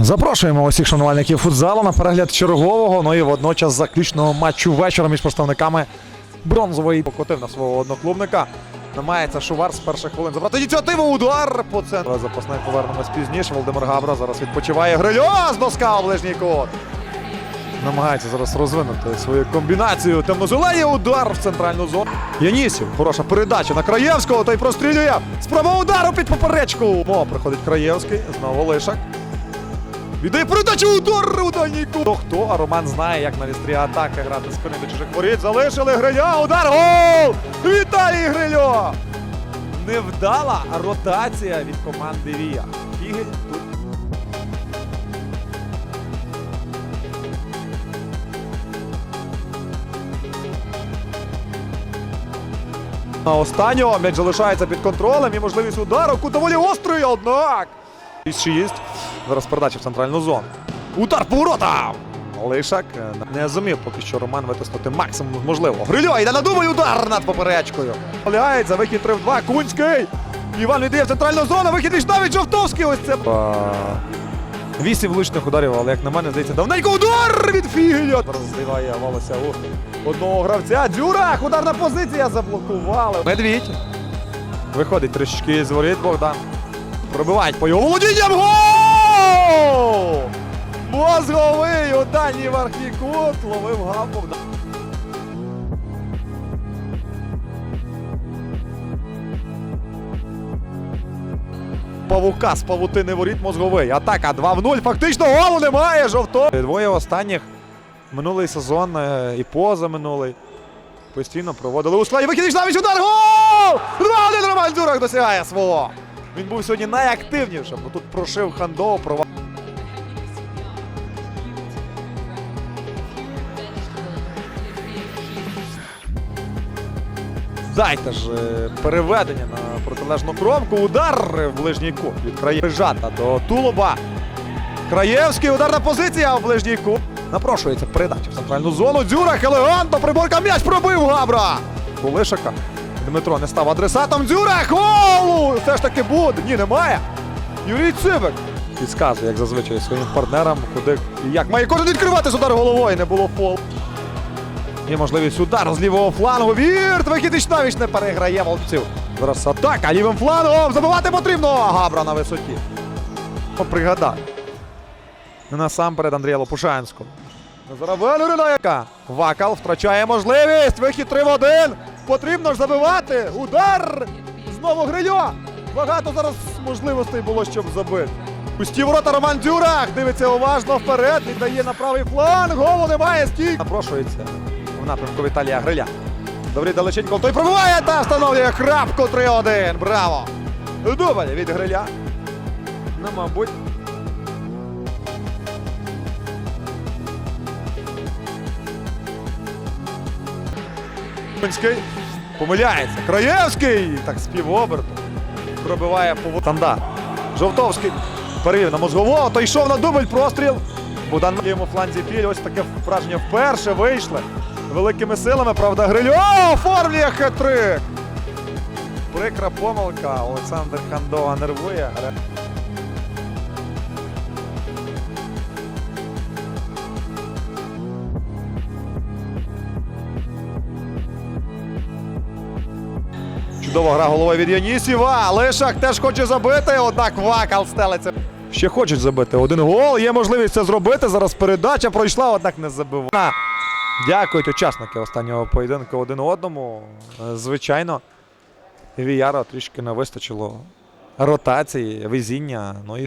Запрошуємо усіх шанувальників футзалу на перегляд чергового, ну і водночас заключного матчу вечора між представниками бронзової покотив на свого одноклубника. Намагається Шувар з перших хвилин забрати ініціативу. Удар по центру. Запасний повернемось пізніше. Володимир Габра зараз відпочиває. Грильос доска в ближній кут. Намагається зараз розвинути свою комбінацію. Темно-зелений удар в центральну зону. Янісів. Хороша передача на Краєвського. Той прострілює. Спроба удару під поперечку. О, приходить Краєвський. Знову Лишак. Віддає передачу удар у дальній кут. Хто а Роман знає, як на вістрі атаки грати з спини до чужих воріт. Залишили Гриля. Удар. Гол! Віталій Грильо! Невдала ротація від команди Вія. Фігель тут На останнього м'яч залишається під контролем і можливість удару. Кут доволі острий, однак. 6-6. Зараз передача в центральну зону. Удар по воротам! Лишак е, не зумів поки що Роман витиснути максимум можливо. Грильо йде на думаю удар над поперечкою. Полягається, вихід 3 в 2. Кунський. Іван віддає в центральну зону. Вихід від навіть Жовтовський. Ось це. Вісім влучних ударів, але як на мене здається, давненько удар від Фігеля. Зараз зливає Волося у одного гравця. Дюрах, ударна позиція заблокували. Медвідь. Виходить трішки з воріт Богдан. Пробивають по його володінням. Гол! Мозговий у дальній верхній. Ловив гав Павука з павутини воріт мозговий. Атака 2 в 0. Фактично голу немає. Жовто. Двоє останніх минулий сезон е, і позаминулий. Постійно проводили у складі. Викидиш навіть удар. Гол! 2-1 Роман досягає свого. Він був сьогодні найактивнішим, бо тут прошив Хандо, провал. Дайте ж е, переведення на протилежну кромку. Удар в ближній кут від краї Жата до Тулуба. Краєвський ударна позиція в ближній кут. Напрошується передача в центральну зону. Дзюрах елегантно приборка м'яч пробив Габра. Кулишака. Дмитро не став адресатом. Дзюрах! Голу! Все ж таки буде. Ні, немає. Юрій Цибик. Підказує, як зазвичай, своїм партнерам, куди і як має кожен відкривати з удар головою. Не було фол. Є можливість удару з лівого флангу. Вірт! Викидич навіть не переграє волців. Зараз атака лівим флангом. Забивати потрібно. Габра на висоті. О, Пригадай. Насамперед Андрія Лопушанського. Заравелюрина яка. Вакал втрачає можливість. Вихід 3 в 1. Потрібно ж забивати. Удар! Знову Грильо. Багато зараз можливостей було, щоб забити. Пусті ворота Роман Дюрах. Дивиться уважно вперед. Віддає на правий фланг. Голу немає. Стій. Напрошується в напрямку Віталія Гриля. Добрий далеченько. Той пробиває та встановлює крапку 3-1. Браво! Дубль від Гриля. Ну, мабуть. Кумський помиляється. Краєвський! Так з. Пробиває по Танда. Жовтовський перевів на мозгового, то йшов на дубль простріл. Богдан лівому фланзі піль. Ось таке враження вперше вийшли. Великими силами, правда, Грильо оформлює хет-трик. Прикра помилка. Олександр Хандова нервує. Чудова гра головою від Янісіва. Лишак теж хоче забити, однак Вакал стелиться. Ще хочуть забити один гол. Є можливість це зробити. Зараз передача пройшла, однак не забиває. Дякують учасники останнього поєдинку один одному. Звичайно, Віяра трішки не вистачило ротації, везіння. Ну і